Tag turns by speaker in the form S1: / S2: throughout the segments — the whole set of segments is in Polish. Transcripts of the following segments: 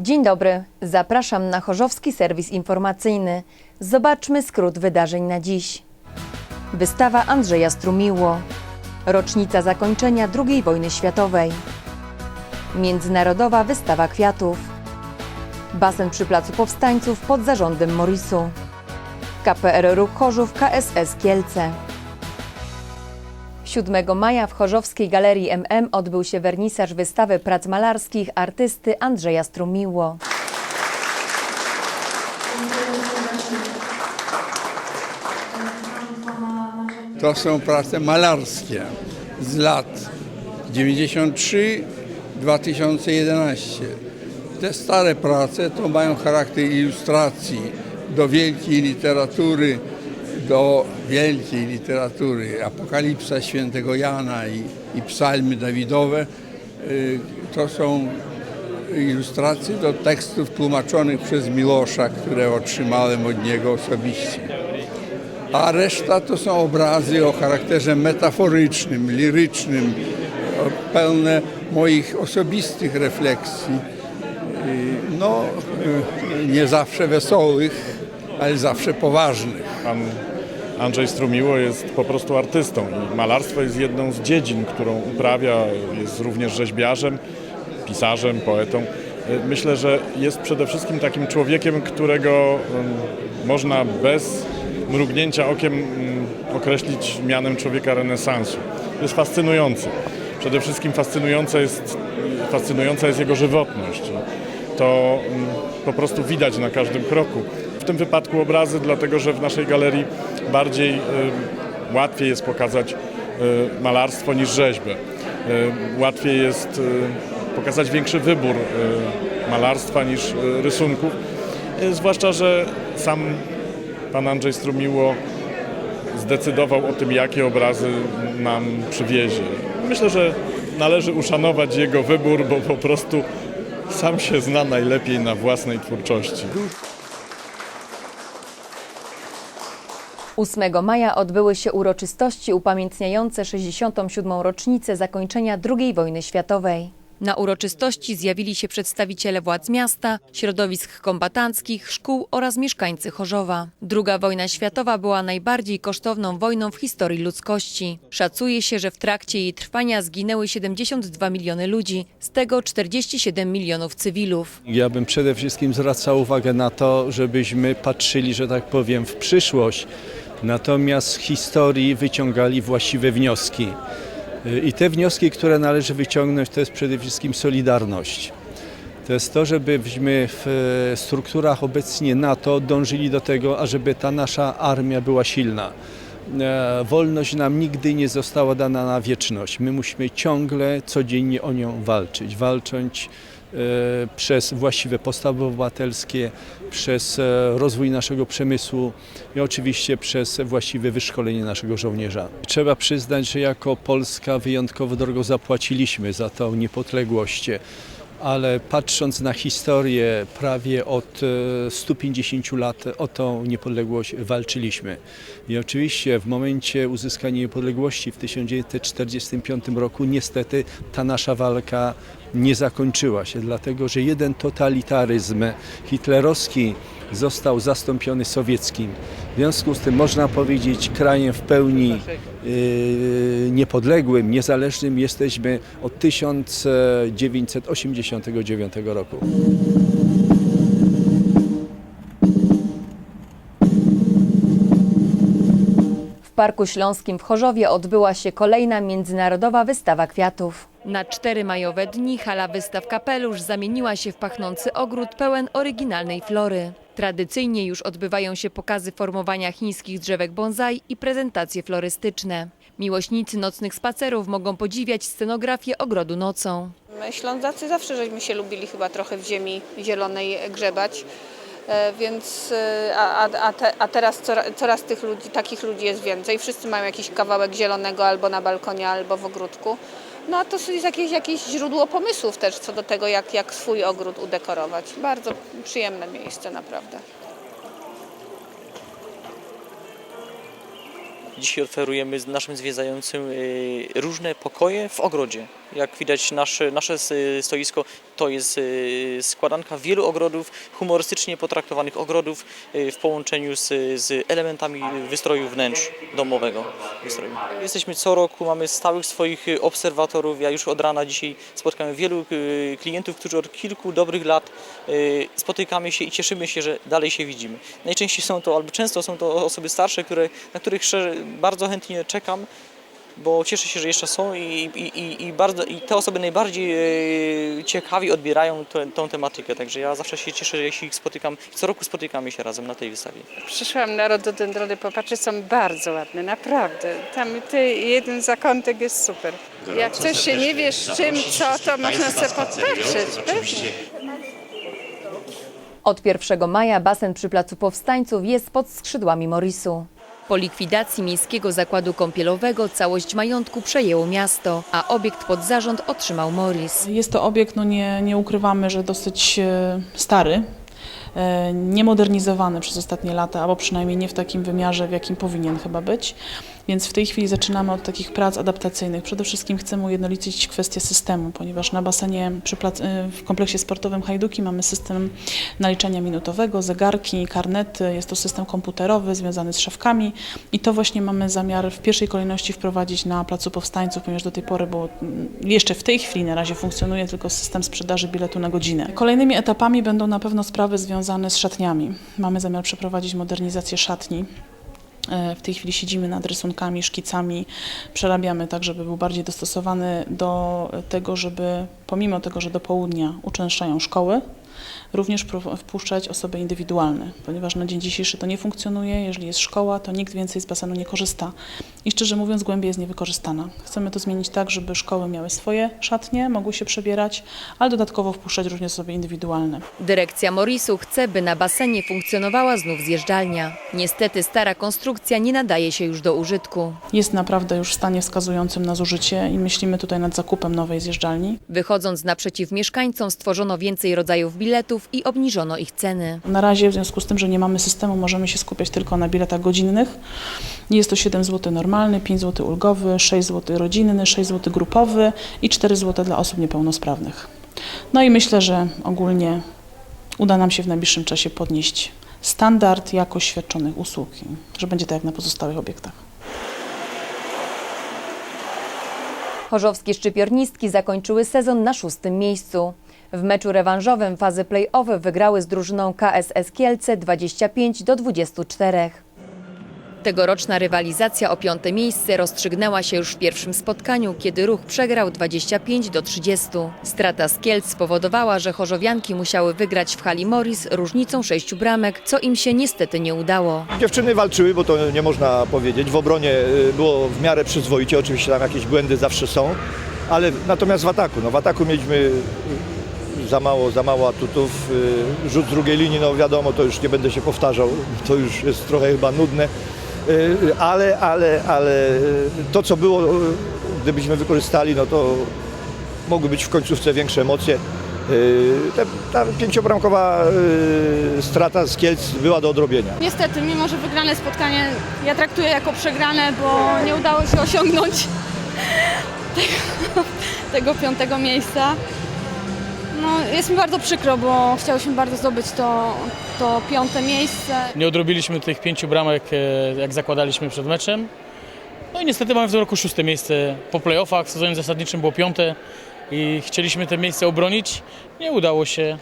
S1: Dzień dobry, zapraszam na Chorzowski Serwis Informacyjny. Zobaczmy skrót wydarzeń na dziś. Wystawa Andrzeja Strumiło. Rocznica zakończenia II wojny światowej. Międzynarodowa wystawa kwiatów. Basen przy Placu Powstańców pod zarządem Morisu. KPR Ruch Chorzów KSS Kielce. 7 maja w Chorzowskiej Galerii MM odbył się wernisaż wystawy prac malarskich artysty Andrzeja Strumiło.
S2: To są prace malarskie z lat 93-2011. Te stare prace to mają charakter ilustracji do wielkiej literatury, do wielkiej literatury. Apokalipsa świętego Jana i, i psalmy Dawidowe y, to są ilustracje do tekstów tłumaczonych przez Milosza, które otrzymałem od niego osobiście a reszta to są obrazy o charakterze metaforycznym, lirycznym, pełne moich osobistych refleksji. Y, No, y, nie zawsze wesołych, ale zawsze poważnych.
S3: Pan Andrzej Strumiło jest po prostu artystą i malarstwo jest jedną z dziedzin, którą uprawia, jest również rzeźbiarzem, pisarzem, poetą. Myślę, że jest przede wszystkim takim człowiekiem, którego em, można bez mrugnięcia okiem mm, określić mianem człowieka renesansu. Jest fascynujący. Przede wszystkim fascynująca jest, fascynująca jest jego żywotność. To mm, po prostu widać na każdym kroku. Tym wypadku obrazy, dlatego że w naszej galerii bardziej y, łatwiej jest pokazać y, malarstwo niż rzeźbę. Y, Łatwiej jest pokazać większy wybór malarstwa niż rysunków. Zwłaszcza, że sam pan Andrzej Strumiło zdecydował o tym, jakie obrazy nam przywiezie. Myślę, że należy uszanować jego wybór, bo po prostu sam się zna najlepiej na własnej twórczości.
S1: 8 maja odbyły się uroczystości upamiętniające 67. rocznicę zakończenia II wojny światowej. Na uroczystości zjawili się przedstawiciele władz miasta, środowisk kombatanckich, szkół oraz mieszkańcy Chorzowa. Druga wojna światowa była najbardziej kosztowną wojną w historii ludzkości. Szacuje się, że w trakcie jej trwania zginęły 72 miliony ludzi, z tego 47 milionów cywilów.
S4: Ja bym przede wszystkim zwracał uwagę na to, żebyśmy patrzyli, że tak powiem, w przyszłość, natomiast z historii wyciągali właściwe wnioski. I te wnioski, które należy wyciągnąć, to jest przede wszystkim solidarność. To jest to, żebyśmy w e, strukturach obecnie NATO dążyli do tego, ażeby ta nasza armia była silna. E, Wolność nam nigdy nie została dana na wieczność. My musimy ciągle, codziennie o nią walczyć. Walczyć przez właściwe postawy obywatelskie, przez e, rozwój naszego przemysłu i oczywiście przez właściwe wyszkolenie naszego żołnierza. Trzeba przyznać, że jako Polska wyjątkowo drogo zapłaciliśmy za tą niepodległość ale patrząc na historię, prawie od e, 150 lat o tą niepodległość walczyliśmy. I oczywiście w momencie uzyskania niepodległości w 1945 roku niestety ta nasza walka nie zakończyła się, dlatego że jeden totalitaryzm hitlerowski został zastąpiony sowieckim. W związku z tym można powiedzieć krajem w pełni yy, niepodległym, niezależnym jesteśmy od 1989 roku.
S1: W Parku Śląskim w Chorzowie odbyła się kolejna międzynarodowa wystawa kwiatów. Na cztery majowe dni hala wystaw kapelusz zamieniła się w pachnący ogród pełen oryginalnej flory. Tradycyjnie już odbywają się pokazy formowania chińskich drzewek bonsai i prezentacje florystyczne. Miłośnicy nocnych spacerów mogą podziwiać scenografię ogrodu nocą.
S5: My Ślązacy zawsze żeśmy się lubili chyba trochę w ziemi zielonej grzebać, e, więc e, a, a, te, a teraz coraz, coraz tych ludzi, takich ludzi jest więcej. Wszyscy mają jakiś kawałek zielonego albo na balkonie, albo w ogródku. No a to jest jakieś, jakieś źródło pomysłów też co do tego, jak, jak swój ogród udekorować. Bardzo przyjemne miejsce naprawdę.
S6: Dzisiaj oferujemy naszym zwiedzającym y, różne pokoje w ogrodzie. Jak widać nasze, nasze s- stoisko to jest y, składanka wielu ogrodów, humorystycznie potraktowanych ogrodów y, w połączeniu z, z elementami wystroju wnętrz domowego. Wystroju. Jesteśmy co roku, mamy stałych swoich y, obserwatorów. Ja już od rana dzisiaj spotkałem wielu y, klientów, którzy od kilku dobrych lat y, spotykamy się i cieszymy się, że dalej się widzimy. Najczęściej są to, albo często są to osoby starsze, które, na których bardzo chętnie czekam, bo cieszę się, że jeszcze są i, i, i, bardzo, i te osoby najbardziej e, ciekawi odbierają tę- tą tematykę. Także ja zawsze się cieszę, że jeśli ich spotykam, co roku spotykamy się razem na tej wystawie.
S7: Przyszłam na rododendrony popatrzeć, są bardzo ładne, naprawdę. Tam ty, jeden zakątek jest super. Jak coś się nie wie z czym, co, to można sobie popatrzeć. Pewnie.
S1: Od 1 maja basen przy Placu Powstańców jest pod skrzydłami Morisu. Po likwidacji Miejskiego Zakładu Kąpielowego całość majątku przejęło miasto, a obiekt pod zarząd otrzymał Moris.
S8: Jest to obiekt, no nie, nie ukrywamy, że dosyć e, stary, niemodernizowany przez ostatnie lata, albo przynajmniej nie w takim wymiarze, w jakim powinien chyba być. Więc w tej chwili zaczynamy od takich prac adaptacyjnych. Przede wszystkim chcemy ujednolicić kwestię systemu, ponieważ na basenie e, w kompleksie sportowym Hajduki mamy system naliczania minutowego, zegarki, karnety. Jest to system komputerowy związany z szafkami i to właśnie mamy zamiar w pierwszej kolejności wprowadzić na Placu Powstańców, ponieważ do tej pory było, mm, jeszcze w tej chwili na razie funkcjonuje tylko system sprzedaży biletu na godzinę. Kolejnymi etapami będą na pewno sprawy związane z szatniami. Mamy zamiar przeprowadzić modernizację szatni. E, W tej chwili siedzimy nad rysunkami, szkicami, przerabiamy tak, żeby był bardziej dostosowany do tego, żeby pomimo tego, że do południa uczęszczają szkoły, również wpuszczać osoby indywidualne, ponieważ na dzień dzisiejszy to nie funkcjonuje. Jeżeli jest szkoła, to nikt więcej z basenu nie korzysta. I szczerze mówiąc, głębia jest niewykorzystana. Chcemy to zmienić tak, żeby szkoły miały swoje szatnie, mogły się przebierać, ale dodatkowo wpuszczać również osoby indywidualne.
S1: Dyrekcja Morisu chce, by na basenie funkcjonowała znów zjeżdżalnia. Niestety stara konstrukcja nie nadaje się już do użytku.
S8: Jest naprawdę już w stanie wskazującym na zużycie i myślimy tutaj nad zakupem nowej zjeżdżalni.
S1: Wychodząc naprzeciw mieszkańcom stworzono więcej rodzajów biletów i obniżono ich ceny.
S8: Na razie w związku z tym, że nie mamy systemu, możemy się skupiać tylko na biletach godzinnych. Jest to 7 zł normalny, 5 zł ulgowy, 6 zł rodzinny, 6 zł grupowy i 4 zł dla osób niepełnosprawnych. No i myślę, że ogólnie uda nam się w najbliższym czasie podnieść standard, jakość świadczonych usług, że będzie tak jak na pozostałych obiektach.
S1: Chorzowskie szczypiornistki zakończyły sezon na szóstym miejscu. W meczu rewanżowym fazy play-off wygrały z drużyną KSS Kielce 25 do 24. Tegoroczna rywalizacja o piąte miejsce rozstrzygnęła się już w pierwszym spotkaniu, kiedy ruch przegrał 25 do 30. Strata z Kielc spowodowała, że chorzowianki musiały wygrać w hali Morris różnicą sześciu bramek, co im się niestety nie udało.
S9: Dziewczyny walczyły, bo to nie można powiedzieć. W obronie y, było w miarę przyzwoicie, oczywiście tam jakieś błędy zawsze są, ale natomiast w ataku, no w ataku mieliśmy za mało, za mało atutów. y, Rzut z drugiej linii, no wiadomo, to już nie będę się powtarzał, to już jest trochę chyba nudne, Y, ale, ale, ale y, to co było, gdybyśmy wykorzystali, no to mogły być w końcówce większe emocje. Te- Ta pięciobramkowa strata z Kielc była do odrobienia.
S10: Niestety, mimo że wygrane spotkanie ja traktuję jako przegrane, bo nie udało się osiągnąć tego, tego piątego miejsca. No, jest mi bardzo przykro, bo chciałyśmy bardzo zdobyć to, to piąte miejsce.
S11: Nie odrobiliśmy tych pięciu bramek, e, jak zakładaliśmy przed meczem. No i niestety mamy w tym roku szóste miejsce po playoffach. W sezonie zasadniczym było piąte i chcieliśmy te miejsce obronić. Nie udało się.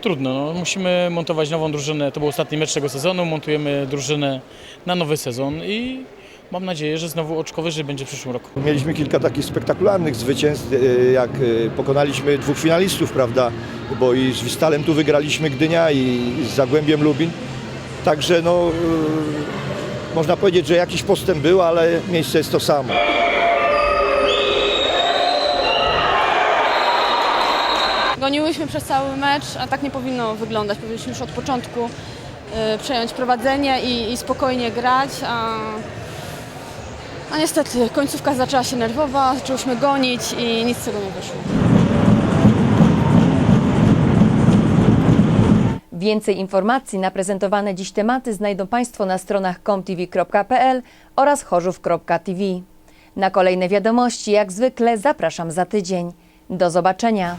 S11: Trudno, no. musimy montować nową drużynę. To był ostatni mecz tego sezonu. Montujemy drużynę na nowy sezon i mam nadzieję, że znowu oczko wyżej będzie w przyszłym roku.
S9: Mieliśmy kilka takich spektakularnych zwycięstw, y, jak y, pokonaliśmy dwóch finalistów, prawda, bo i z Wistalem tu wygraliśmy Gdynia i z Zagłębiem Lubin. Także no, y, można powiedzieć, że jakiś postęp był, ale miejsce jest to samo.
S10: Goniłyśmy przez cały mecz, a tak nie powinno wyglądać. Powinniśmy już od początku y, przejąć prowadzenie i, i spokojnie grać, a, a niestety końcówka zaczęła się nerwowa, zaczęłyśmy gonić i nic z tego nie wyszło.
S1: Więcej informacji na prezentowane dziś tematy znajdą Państwo na stronach comtv.pl oraz chorzów.tv. Na kolejne wiadomości, jak zwykle, zapraszam za tydzień. Do zobaczenia.